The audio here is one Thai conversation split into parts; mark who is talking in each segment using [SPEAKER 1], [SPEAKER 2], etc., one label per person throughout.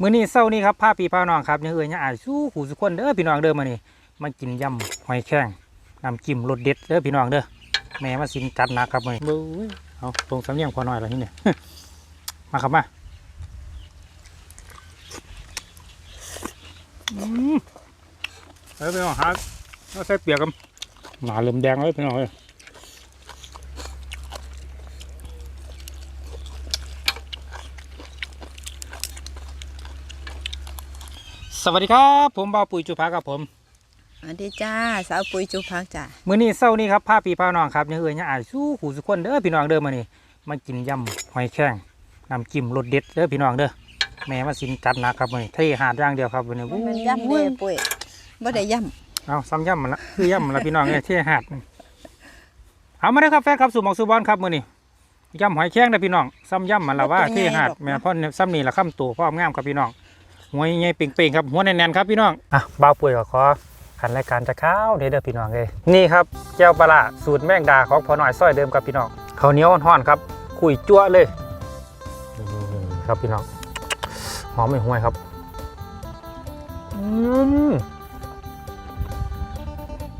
[SPEAKER 1] มื้อนี้เช้านี้ครับพาพี่พาน้องครับยังเอ่ยยังอายสู้หูสุกคนเด้อพี่น้องเด้อมานี่มากินยำหอยแครงน้ำจิ้มรสเด็ดเด้อพี่น้องเด้อแม่มาสินจัดหนักครับมื้อนี้เบ้ยเอาตรงสำเนียงพอหน่อยแล้วนี่เนี่ยมาครับมาอืมเอ้ยพี่น้องครับเอาใส่เปียกกันหนาเริ่มแดงแล้วพี่น้องเอ้ย สวัสดีครับ ผมบ่าวปุ๋ยจุภาครับผม
[SPEAKER 2] สวัสดีจ้าสาวปุ๋ยจุพักจ้า
[SPEAKER 1] มื้อนี้เช้านี้ครับพาพี่พาน้องครับยังเอ่ยยังอายสู้หูสุกคนเด้อพี่น้องเด้อมานี่มากินยำหอยแครงน้ำจิ้มรสเด็ดเด้อพี่น้องเด้อแม่มาสินจัดหนักครับมื้อนี้เทหาดอย่างเดียวครับมื้อนี้
[SPEAKER 2] มันย่ำเด้ปุ๋ยบ่ได้ย่
[SPEAKER 1] เอาซ้ำยำมันละคือยำมันละพี่น้องเอ้ยเทหาดเอามาเด้อครับแฟนครับสู่หมองสู่บอลครับมื้อนี้ยำหอยแครงเด้อพี่น้องซ้ำยำมันละว่าเทหาดแม่นพ่อซ้ำนี่ละค่ำตัวพ่อมงามครับพี่น้อง หัวใหญ่ๆเป่งๆครับหัวแน่นๆครับพี่น้องอะบ่าวปุ๋ยก็ขอขันรายการจะข้าวเด้อเด้อพี่น้องเลยนี่ครับแก้วปลาสูตรแมงดาของพอหน่อยซอยเดิมครับพี่น้องข้าวเหนียวห่อนๆครับ คุยจั่วเลยครับพี่น้องหอมไม่ห่วยครับอืม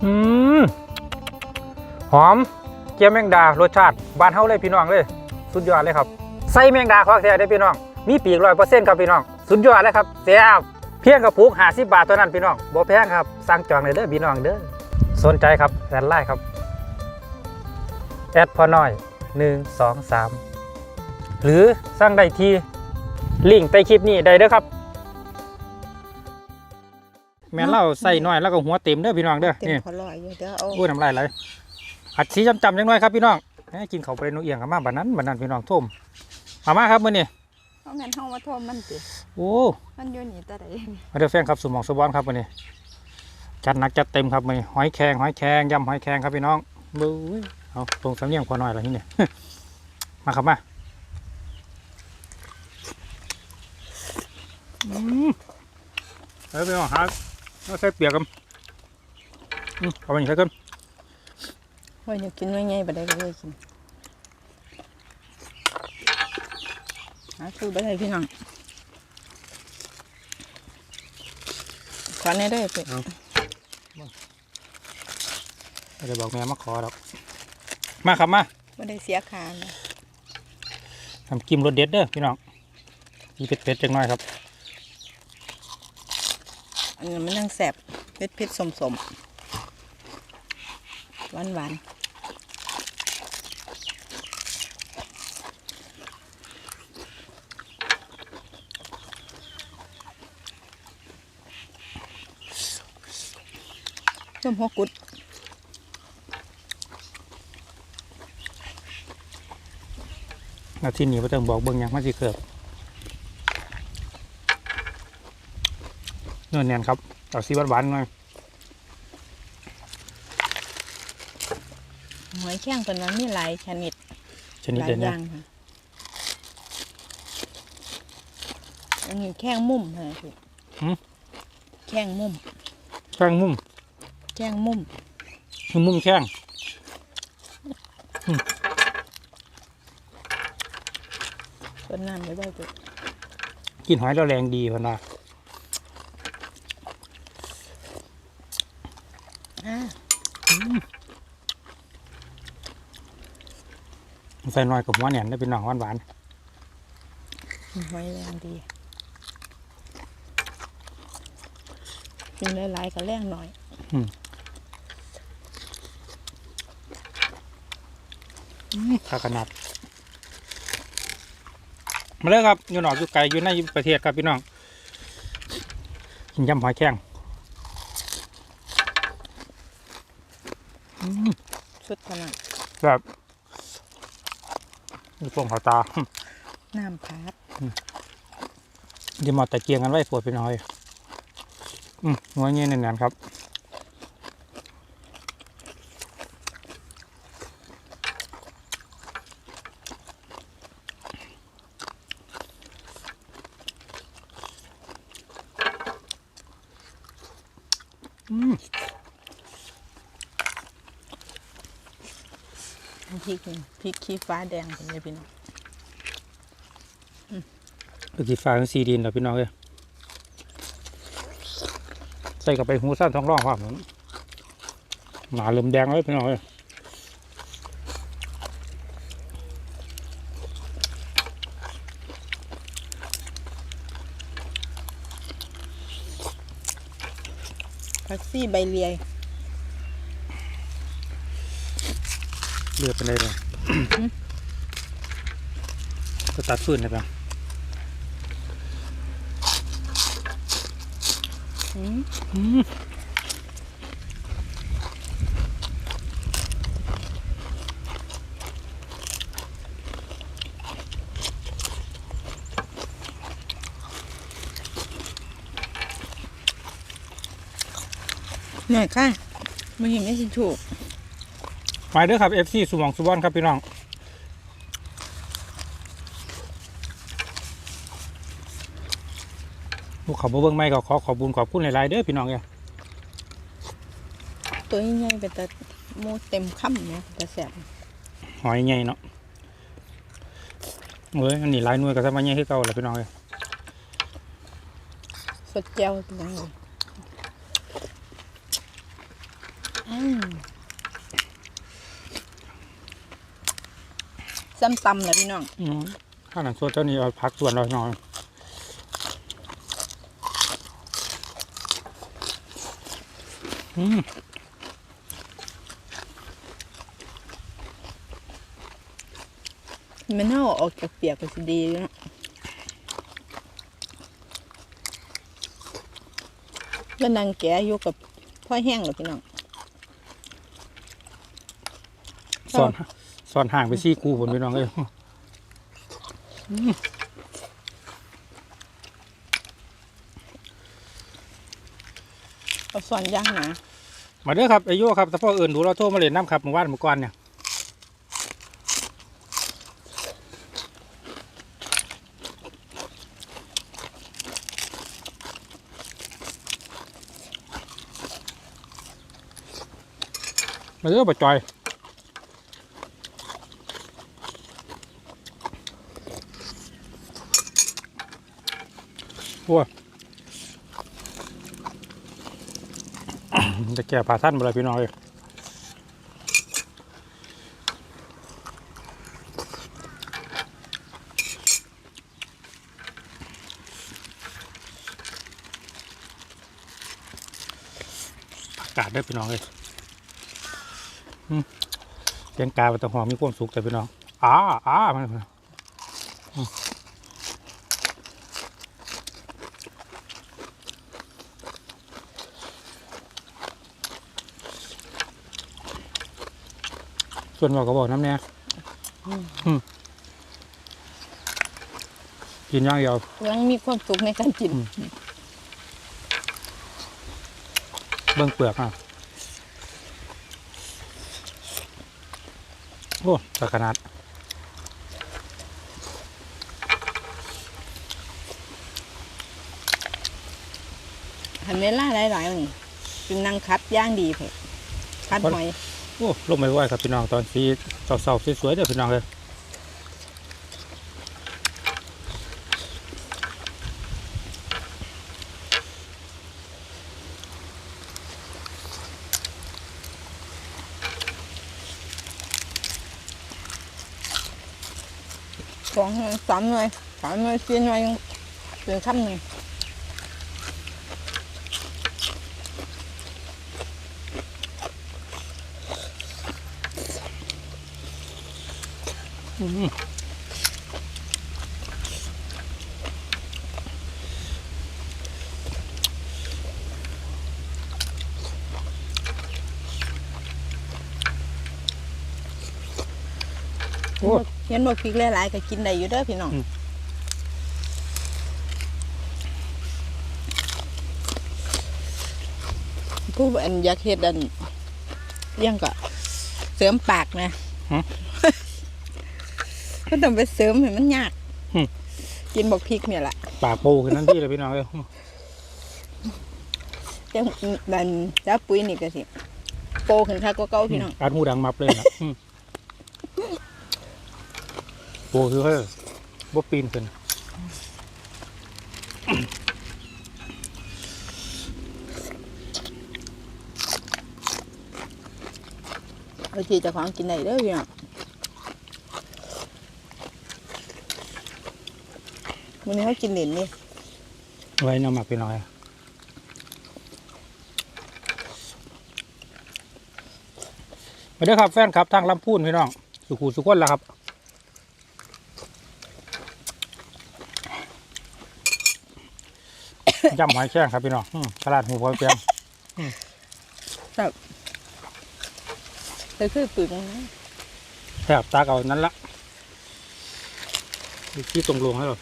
[SPEAKER 1] อืมหอมเกี๊ยวแมงดารสชาติบานเฮาเลยพี่น้องเลย สุดยอดเลยครับใส่แมงดาของแท้ได้พี่น้อง มีปีกร้อยเปอร์เซ็นต์ครับพี่น้อง สุดยอดเลยครับแซ่บเพียงกระปุกหาสิบบาทตัวนั้นพี่น้องบ่แพงครับสั่งจองเลยเด้อพี่น้องเด้อสนใจครับแอดไลน์ครับแอดพอน้อยหนึ่งสองสามหรือสั่งได้ที่ลิงก์ใต้คลิปนี้ได้เด้อครับ แม่นเล่าใส่น้อยแล้วก็หัวเต็มเด้อพี่น้องเด้อำ
[SPEAKER 2] เต็ม
[SPEAKER 1] นี่
[SPEAKER 2] พอลอยอยู่เด้อเอา
[SPEAKER 1] อุ้ยน้ำลายไหลอัดสีจำๆจังน้อยครับพี่น้องให้กินเขาวไปนุ่เอียงกันมาบัดนั้นบัดนั้นพี่น้องท่มมามาครับมื้อนี้
[SPEAKER 2] เอางั้นเฮามาโทมมันติ
[SPEAKER 1] โอ้
[SPEAKER 2] มันอยู่นี่ตะได
[SPEAKER 1] มาเด้อแฟนครับสมองสบอนครับวันนี้จัดหนักจัดเต็มครับวันนี้หอยแครงหอยแครงยำหอยแครงครับพี่น้องบู๊ยเอาตรงสำเนียงพอหน่อยแล้วที่นี่มาครับมาอืมเฮ้ยพี่น้องหาเอาใส่เปียกกันอืมเอาไปนี่ใส่กัน
[SPEAKER 2] โอ้ยเดี๋ยวกินไว้ไงบ่ได้ก็เลยกิน หาสูตรบ่ได้พี่น้องขอแน่เด้อปุ๋ย
[SPEAKER 1] ไม่ได้บอกแม่มาขอหรอก มาครับมา
[SPEAKER 2] บ่ได้เสียค่านะ
[SPEAKER 1] ทำกิมรสเด็ดเด้อพี่น้องมีเผ็ดๆจังหน่อยครับ
[SPEAKER 2] อันนี้มันยังแซ่บเผ็ดๆสมๆหวานๆ ส้มหัวกุด
[SPEAKER 1] นาทีนี้ไม่ต้องบอกเบิ่งหยังมันสิเกิดเนื้อแน่นครับเอาซีหวานๆหน่อย
[SPEAKER 2] หอยแข้งเป็นว่ามีหลายชนิด
[SPEAKER 1] ชนิด
[SPEAKER 2] หลาย
[SPEAKER 1] เด่น
[SPEAKER 2] อ
[SPEAKER 1] เนี่ย
[SPEAKER 2] ย่างค่ะอันนี้แข้งมุมค่ะพี่แข้งมุม
[SPEAKER 1] แข้งมุม
[SPEAKER 2] แข้งมุม
[SPEAKER 1] มุมแข้ง
[SPEAKER 2] ต้นน้ำไม่ได้จุด
[SPEAKER 1] กินหอยแล้วแรงดีพันว่า
[SPEAKER 2] อ่า
[SPEAKER 1] ใส่หน่อยกับหัวแหนนได้เป็นหน่องหวาน
[SPEAKER 2] หอยแรงดีกินหลายๆก็แรงหน่อย
[SPEAKER 1] ๆ ข้าขนาด มาเลยครับอยู่นอกอยู่ไกลอยู่ในประเทศครับพี่น้องกินยำหอยแข้ง
[SPEAKER 2] ชุดขนาด
[SPEAKER 1] แบบมีพวงเขาตา
[SPEAKER 2] น้ำพัด
[SPEAKER 1] เดี๋ยวมาแต่เกียงกันไว้ปวดไปหน่อย อืมหัวเงี้ยแน่นๆครับ
[SPEAKER 2] พริกพริกขี้ฟ้าแดงเป็นไงพี่น้อง
[SPEAKER 1] พริกขี้ฟ้าเป็นสีดินเหรอพี่น้องเอ้ยใส่กับไปหูสั้นท้องร่องความหนาเหลือมแดงเลยพี่น้องเอ้ย
[SPEAKER 2] ผักซี่ใบเลีย
[SPEAKER 1] เลือดเป็นไรเลยก็ตัดฟืนนะครับ
[SPEAKER 2] อืม
[SPEAKER 1] อืม
[SPEAKER 2] เหนื่อยค่ะมันยังไม่สินถูก
[SPEAKER 1] มาเด้อครับ FC สุหมองสุบอนครับพี่น้องลูกเขาบ่เบิ่งไม่ก็ขอขอบคุญขอบคุณหลายๆเด้อพี่น้องเอ้ย
[SPEAKER 2] ตัวใหญ่ๆเป็นแต่โมเต็มค่ำเนี่ยแต่แสบ
[SPEAKER 1] หอยใหญ่เนาะเอ้ยอันนี้หลายหน่วยก็จะมาใหญ่คือเก่าแหละพี่น้องเอ้ย
[SPEAKER 2] สดเจียวเป็นยังไงอืม ซ้ำตำเหรอพี่น้อง
[SPEAKER 1] อืมข้าวหนังสดเจ้านี้เอาพักส่วนเราหน่อยอืม
[SPEAKER 2] มันเน่าออกจากเปียกก็สิดีอยู่เนาะแล้วนางแกอยู่กับพ่อแห้งเหรอพี่น้อง
[SPEAKER 1] สอน สอนห่างไปซี่กูผมพี่น้องเอ้ย
[SPEAKER 2] เอาสอนย่างหนา
[SPEAKER 1] มาเด้อครับไอโยครับแต่พ่อเอิญดูเราโทรมาเล่นน้ำครับเมื่อวานเมื่อก่อนเนี่ยมาเด้อบ่จอย จะแก่ผ่าสั้นบ่เลยพี่น้องเลยกาศได้พี่น้องเลยเลี้ยงกาเป็นตะหอมมีความสุขแต่พี่น้องอ้าอ้ามัน ส่วนบอกก็บอกน้ำเนี่ยอืมกินอย่างเดียว
[SPEAKER 2] ยังมีความสุขในการกิน
[SPEAKER 1] อืมเบิ่งเปลือกอะโอ้ตะขนาด
[SPEAKER 2] หันเวลาหลายๆนี่เป็นนางคัดย่างดีเพ่คัดหอย
[SPEAKER 1] โอ้ลงไม่ไหวครับพี่น้องตอนสีเสาๆสวยๆเด้อพี่น้องเลย
[SPEAKER 2] สองหน่วยสามหน่วยสามหน่วยสี่หน่วยเป็นขั้นหนึ่ง
[SPEAKER 1] โอ้
[SPEAKER 2] เห็นบ่พริกหลายๆก็กินได้อยู่เด้อพี่น้อง
[SPEAKER 1] อืม
[SPEAKER 2] ผู้อันอยากเฮ็ดอันเลี้ยังก็เสริมปากนะ
[SPEAKER 1] ฮะ
[SPEAKER 2] ก็ต้องไปเสริมเห็นมันยากกินบอกพริกเนี่ยแหละ
[SPEAKER 1] ปากปูคือนั่นที่เลยพี่น้องเลย
[SPEAKER 2] แต่บันแล้วปุ๋ยนี่ก็สิโปขึ้นค่ะก็เก่าพี่น้อง
[SPEAKER 1] อัดหูดังมับเลยนะอืมปูคือเขาบ่ปีนขึ้น
[SPEAKER 2] บาทีเจะของกินไหนเด้อพี่น้อง วันนี้เขากินเหรียญนี่
[SPEAKER 1] ไว้น้ำหมักพี่น้อยมาเด้อครับแฟนครับทางลำพูนพี่น้อง สุขูสุขคนแล้วครับยำหอยแครงครับพี่น้องอืมตลาดหูพอยเปียง
[SPEAKER 2] เลยคือปึกนะ
[SPEAKER 1] แถบตากเอานั้นละดูที่ตรงลงให้เรา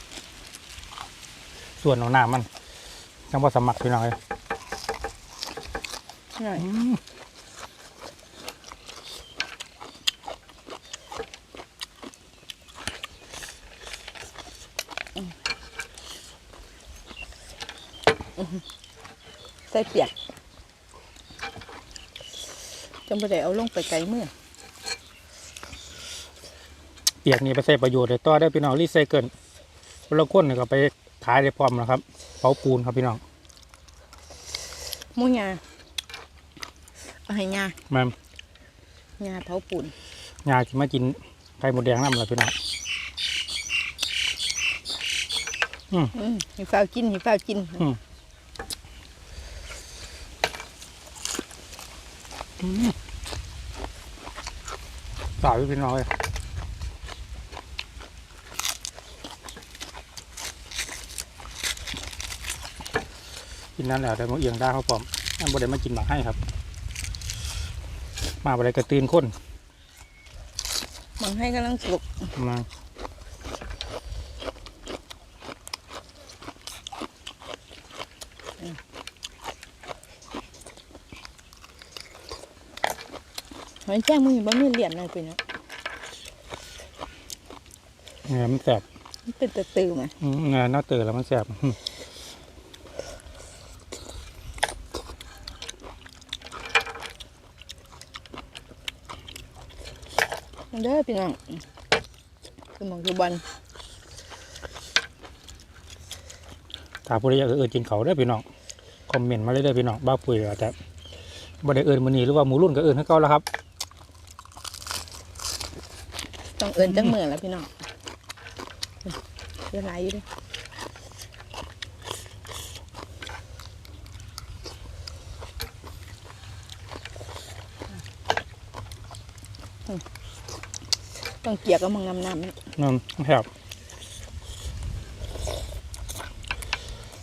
[SPEAKER 1] ส่วนของน้ำมันจังว่าสมัครพี่น้องเลย
[SPEAKER 2] หน่อย
[SPEAKER 1] อืม
[SPEAKER 2] ใส่เปียกจังบ่ได้เอาลงไปไกลมือ
[SPEAKER 1] เปียกนี่ไปใส่ประโยชน์เลยต่อได้พี่น้องรีไซเคิลคนละคนนี่ก็ไป ขายได้พร้อมนะครับเผาปูนครับพี่น้อง
[SPEAKER 2] หมูยาเอาให้ยา
[SPEAKER 1] แม่ม
[SPEAKER 2] ยาเผาปูน
[SPEAKER 1] ยาที่มากินไข่หมดแดงน้ำละพี่น้อง
[SPEAKER 2] อืมให้ฟ้าวกินให้ฟ้าวกิน
[SPEAKER 1] อืมสาวพี่น้องเลย กินนั้นแหละแต่มาเอียงได้เขาพร้อมอันบ่ได้มากินหมาให้ครับ มาบ่ได้กระตือนคน
[SPEAKER 2] มันให้กำลังสุก
[SPEAKER 1] มา
[SPEAKER 2] หอยแจ้งมือบ่มีเหรียญเลยเป็นเนาะ
[SPEAKER 1] เนี่ยมันแสบ
[SPEAKER 2] มันเป็นตะตือมา
[SPEAKER 1] อืมเนี่ยน่าเตือนแล้วมันแสบ
[SPEAKER 2] เด้อพี่น้องคือหมองคือบอล
[SPEAKER 1] ถ้าผู้ใดอยากเอินกินเขาได้อพี่น้องคอมเมนต์มาเลยเด้อพี่น้องบ้าปุ๋ยอาจจะบ่ได้เอินมือนี้หรือว่าหมูรุ่นก็เอินให้เก่าแล้วครับ
[SPEAKER 2] ต้องเอินจังมือแล้วพี่น้องเวลาอยู่เดิ ต้องเกี่ยกกับมังน้ำน้ำมัน
[SPEAKER 1] นั่นครับ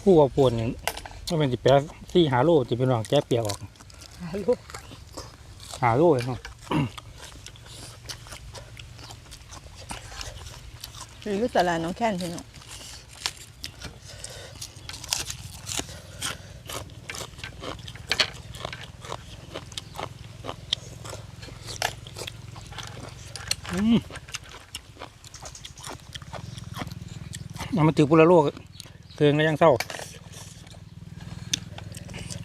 [SPEAKER 1] ผู้ว่าปวดนี่ไม่เป็นสิแปดสี่หาโลจิพี่น้องแก้เปียกออก
[SPEAKER 2] ลูก
[SPEAKER 1] หาโลเลยเนาะ
[SPEAKER 2] หรือตลาดน้องแค้นพี่น้อง
[SPEAKER 1] อืมเอา มาถือปุระโลกเคืองแล้วยังเศร้า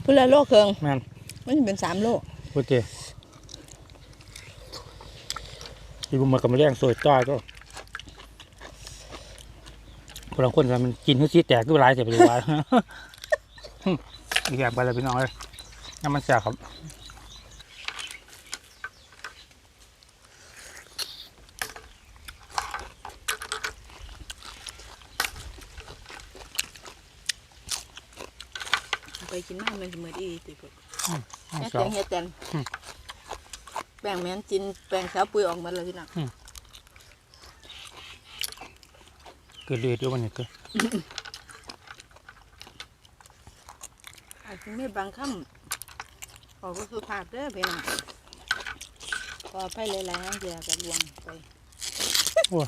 [SPEAKER 2] พุ่นละโลเครื่อง
[SPEAKER 1] แม่น
[SPEAKER 2] มันจะเป็นสามโล
[SPEAKER 1] โอเคอีบุมมากับมาเลี้ยงสวยจ้อยก็คนละคนมันกินให้ซีแตกก็หลายเสียไปเลยว่า อีกอย่างไปเลยพี่น้องเลยน้ำมันแสบครับ
[SPEAKER 2] กินมากมันจะเหมือนอีติพุ่น
[SPEAKER 1] น้ำ
[SPEAKER 2] แม่
[SPEAKER 1] แส
[SPEAKER 2] แต
[SPEAKER 1] บ
[SPEAKER 2] งเฮ็ดแตน
[SPEAKER 1] อืม
[SPEAKER 2] แป้งแม่นจินแป้งสาวปุ๋ยออกหมาแล้วพี่น้อง
[SPEAKER 1] เกิดเดือดด้วยวันนี้เกิด
[SPEAKER 2] อาจจะไม่บางคำขอสุภาพเด้อพี่น้องขอไปหลายๆอย่างเดียวกับลวงไป
[SPEAKER 1] โอ้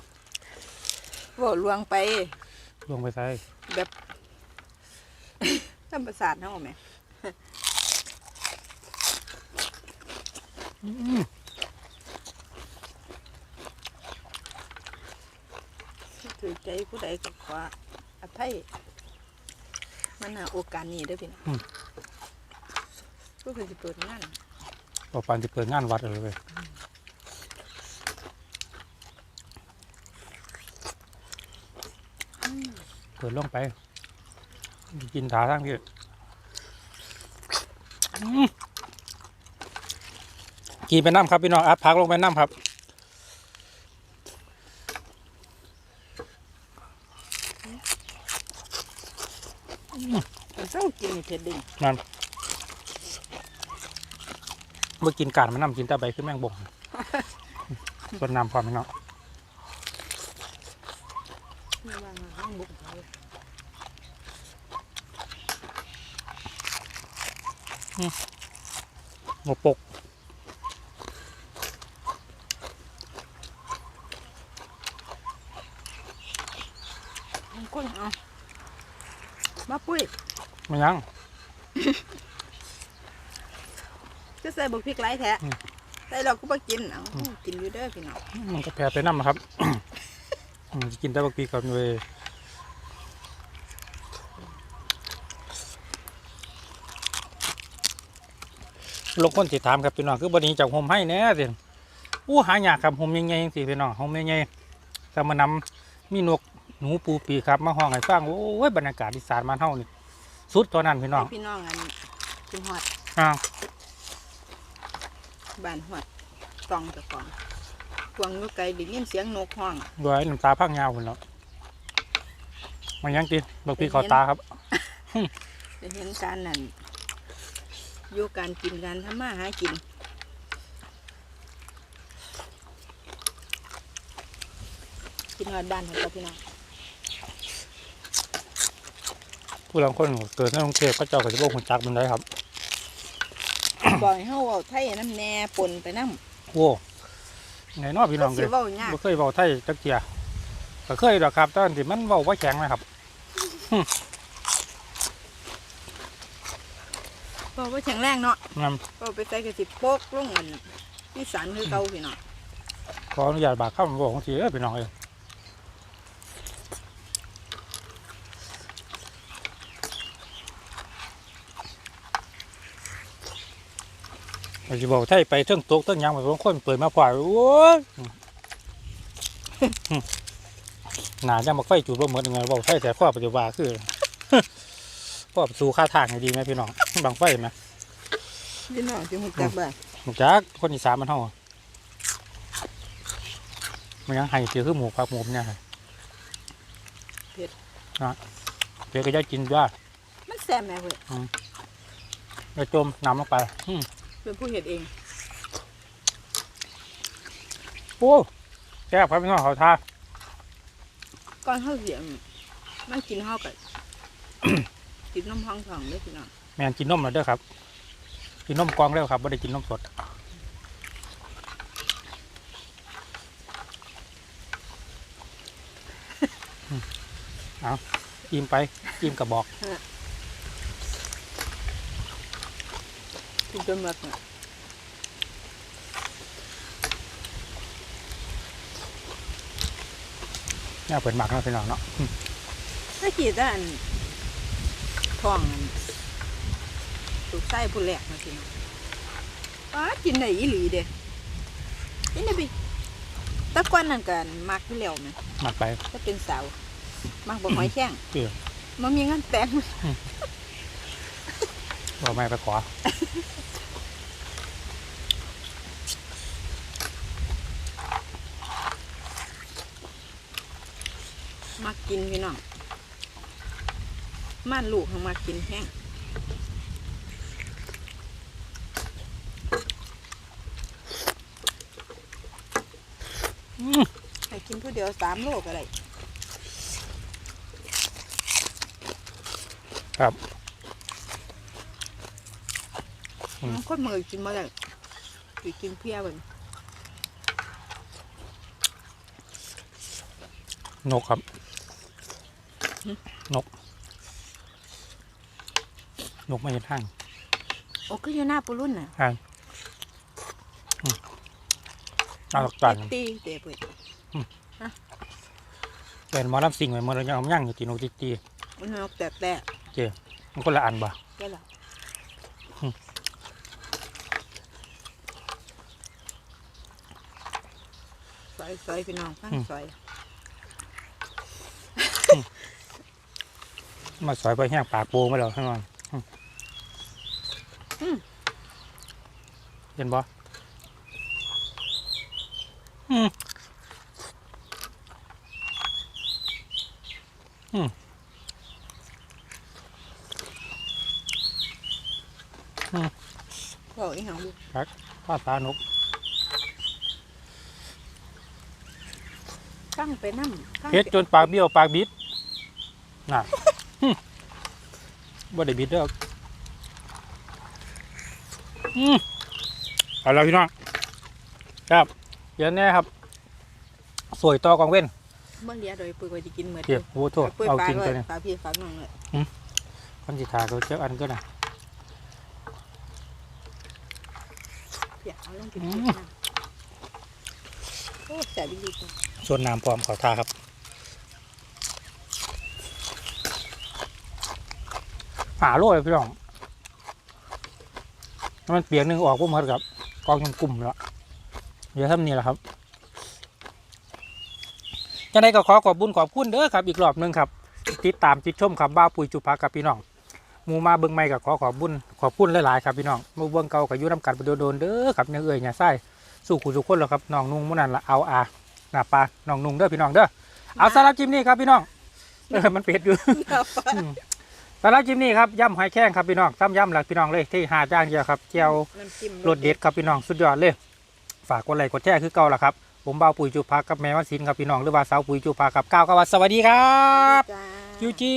[SPEAKER 2] ว่าลวงไป
[SPEAKER 1] ลงไปใส่
[SPEAKER 2] แบบธ รรมศาสตร์เท่าไหมถือใจผู้ใดก็ขออภัยมันหาโอกาสนี้เด้อพี่น้องก็คือจะเปิดงาน
[SPEAKER 1] ต่อไปจะเปิดงานวัดเลยเว้ยเปิดลงไป กินถาทั้งที่อืมกินไปน้ำครับพี่น้องอัดพักลงไปน้ำครับ
[SPEAKER 2] มันเจ้ากินนี่เผ็ดดิ
[SPEAKER 1] นั่นเมื่อกินกาดมันน้ำกินแต่ใบขึ้นแมงบ่งส่วนน้ำพร้อมพี่น้อง
[SPEAKER 2] ไม่ว่ามาห้องบุกเขา
[SPEAKER 1] หมกปก
[SPEAKER 2] มันก้นเอามาปุ้ย
[SPEAKER 1] ไม่ยั้ง
[SPEAKER 2] จะใส่บุกพริกไรแท้
[SPEAKER 1] อืม
[SPEAKER 2] ใส่เราก็บ่กินเอากินอยู่เด้อพี่น้อง
[SPEAKER 1] มันก็แพ้ไปน้ำนะครับ อืมกินแต่บักปีกับเวย ลงคนสิถามครับพี่น้องคือบนี้จากโฮมให้แน่สิอู้หายากครับโฮมใหญ่ๆสิพี่น้องโฮมใหญ่ๆแต่มานำมีนกหนูปูปีครับมาห้องให้ฟังโอ้ยบรรยากาศอีสานมานเฮานี่สุดตัวนั้นพี่น้อง
[SPEAKER 2] ให้พี่น้องอันกินหอด
[SPEAKER 1] อ้าว
[SPEAKER 2] บ้านหอดตองเจะกองกวางอยู่ไกลได้ยินเสียงนกห้อง
[SPEAKER 1] ด้วยน้ำตาพังยาวคุณเนาะมันยังกินบักปีเขาตาครับ
[SPEAKER 2] ได้เห็นการนั่น อยู่การกินการทำมาหากินกินหอดบ้านของเราพี่น้อง
[SPEAKER 1] ผู้หลังคนเกิดในกรุงเทพก็เจ้าก็จะบอกหุ่นจักมันได้ครับ
[SPEAKER 2] บ่อยเฮาเอาไทยน้ำแหน่ปนไปน้ำ
[SPEAKER 1] โอ้ไหนเนอพี่น้องเล
[SPEAKER 2] สิ
[SPEAKER 1] ย
[SPEAKER 2] เว้ายาก
[SPEAKER 1] บ่เคยเบาไทยจักเจียก็เคยดอกครับตอนที่มันเบาว่าแข็งนะครับ
[SPEAKER 2] เพราะว่าแข็งแรงเนาะ
[SPEAKER 1] งั้น
[SPEAKER 2] ก็ไปใส่กระสิบโป๊กลงอันที่สันคือเก่าพี่น้อง
[SPEAKER 1] ขออนุญาตบากข้ามบอกของสีเอ้ยพี่น้องเลยเราจะบอกไทยไปเทิงโต๊ะเทิงยังไปบางคนเปิดมาปล่อยโอ้ยหนาจะมาไฟจูดบ่เหมือนยังไงบอกไฟแต่ข้อปัจจุบันคือข้อสู่ค่าทางให้ดีไหมพี่น้อง บางไฟไหม
[SPEAKER 2] พี่น้องจะหุจักบ้าง
[SPEAKER 1] หมูจักคนอีสานมันเท่ามันยังไห้เสียคือหมูครับหมูเนี่ยครับนะเดี๋ยวก็จะกินว่า
[SPEAKER 2] มันแซ่บแม่เว้ย
[SPEAKER 1] จะจมน้ำลงไปอืม
[SPEAKER 2] เป็นผู้เห็ดเอง
[SPEAKER 1] โอ้แก้บครับพี่น้องเขาทา
[SPEAKER 2] ก่อนเฮาเสียมมันกินเฮากับกินนมห้องทองเด้อพี่น้อง
[SPEAKER 1] แมนกินนมแล้วเด้อครับ กินนมกองแล้วครับไม่ได้กินนมสดอืมเอาอิ่มไปอิ่มกระบอก
[SPEAKER 2] กินจนหมดน่ะ
[SPEAKER 1] เนี่ยเปิดหมักเนาะพี่น้องเนาะอืม
[SPEAKER 2] ถ้ากินแต่อันท้อง อันถูกไส้ผู้แรกนะพี่น้องป้ากินได้อีหลีเด้กินได้ไปแตะกอนนั่นกันมักอยู่แล้วแม่
[SPEAKER 1] หมักไป
[SPEAKER 2] ถ้าเป็นสาวมักบ่หอยแข้ง
[SPEAKER 1] เออ
[SPEAKER 2] มันมีเงินแต่ง
[SPEAKER 1] บอกไม่ไปขอ
[SPEAKER 2] มากินพี่น้องม่านลูกของมากินแห้ง ให้กินผู้เดียวสามโลก็ได้
[SPEAKER 1] ครับอืม
[SPEAKER 2] มันคนมือกินมาได้ไปกินเพี้ยเบิ่ง
[SPEAKER 1] นกครับ นก นกไม่เห็นห้าง
[SPEAKER 2] โอ้ก็อยู่หน้าปุรุ่นน่ะ
[SPEAKER 1] ห้างอืม เอาหลักการ
[SPEAKER 2] ตีเตะเปิด
[SPEAKER 1] เป็นหมอลำสิ่งไว้เมื่อเรายังเอาย่างอยู่ตีนกตีตี
[SPEAKER 2] มันนกแต่แต่
[SPEAKER 1] เจมันคนละอันบ่
[SPEAKER 2] ได้ละ
[SPEAKER 1] อืม
[SPEAKER 2] ซอยซอยพี่น้องฟังซอย
[SPEAKER 1] มาสอยไปแห้งปากโปมาแล้วข้างนอนเห็นบ่ อืมอืม
[SPEAKER 2] บอกอีหยังบุ
[SPEAKER 1] ภาษานก
[SPEAKER 2] ตั้งไปน้ำตั้ง
[SPEAKER 1] เพชรจนปากเบี้ยวปากบิดน่ะอืมบ่ได้บิดเด้ออืมเอาละพี่น้องครับ เดี๋ยวแน่ครับ สวยต่อกองเว้น
[SPEAKER 2] เมื่อเดียวโดยปุ้ยก็จะกินเหมือน
[SPEAKER 1] เทียบโอ้โทษ
[SPEAKER 2] ปุ้ย
[SPEAKER 1] เอา
[SPEAKER 2] ปลา
[SPEAKER 1] กิน
[SPEAKER 2] เล
[SPEAKER 1] ตัวยนี้
[SPEAKER 2] ปลาพี่ฝากน้องเลย
[SPEAKER 1] คนจิทาเขาเจ้าอันก็นะ
[SPEAKER 2] เพียเอาลงกิน
[SPEAKER 1] อืม
[SPEAKER 2] น้ำโอ้แสบดีจัง
[SPEAKER 1] ส่วนน้ำพร้อมเขาทาครับหาโลเลยพี่น้อง มันเปียกหนึงออกพวกมันกับ กองยังกลุ่มแล้ว เดี๋ยวทำนี่แหละครับยังไงก็ขอขอบบุญขอบคุณเด้อครับ อีกรอบหนึงครับติดตามติดชมครับบ้าวปุยจุภากับพี่น้องหมูมาเบิ่งไม่กับขอขอบบุญขอบคุณหลายๆครับพี่น้องหมูเบิ่งเก่ากับยุ่น้ำกันไปโดนๆเด้อครับเนี่ยเอ่ยเนี่ยไส้สู้ขู่สุกคนแล้วครับน้องนุ่งมื่อนั้นละเอาอาหน้าปลาน้องนุ่งเด้อพี่น้องเด้อเอาสำหรับคลิปนี้ครับพี่น้องเออมันเผ็ดอยู่อืมสำหรับคลิปนี้ครับย่ำหอยแข้งครับพี่น้องซ้ำย่ำหลักพี่น้องเลยที่หาจ้างเดียวครับเจียว
[SPEAKER 2] น้ำจิ้ม
[SPEAKER 1] รสเด็ดครับพี่น้องสุดยอดเลย ฝากกดไลค์กดแชร์คือเก่าละครับ ผมเบาปุ๋ยจุภากับแม่วันศิลป์ครับพี่น้องหรือว่าสาวปุ๋ยจุภากับก้าวกวัดสวัสดีครับ
[SPEAKER 2] จ้า
[SPEAKER 1] ยูจี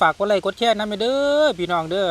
[SPEAKER 1] ฝากกดไลค์กดแชร์นะแม่เด้อพี่น้องเด้อ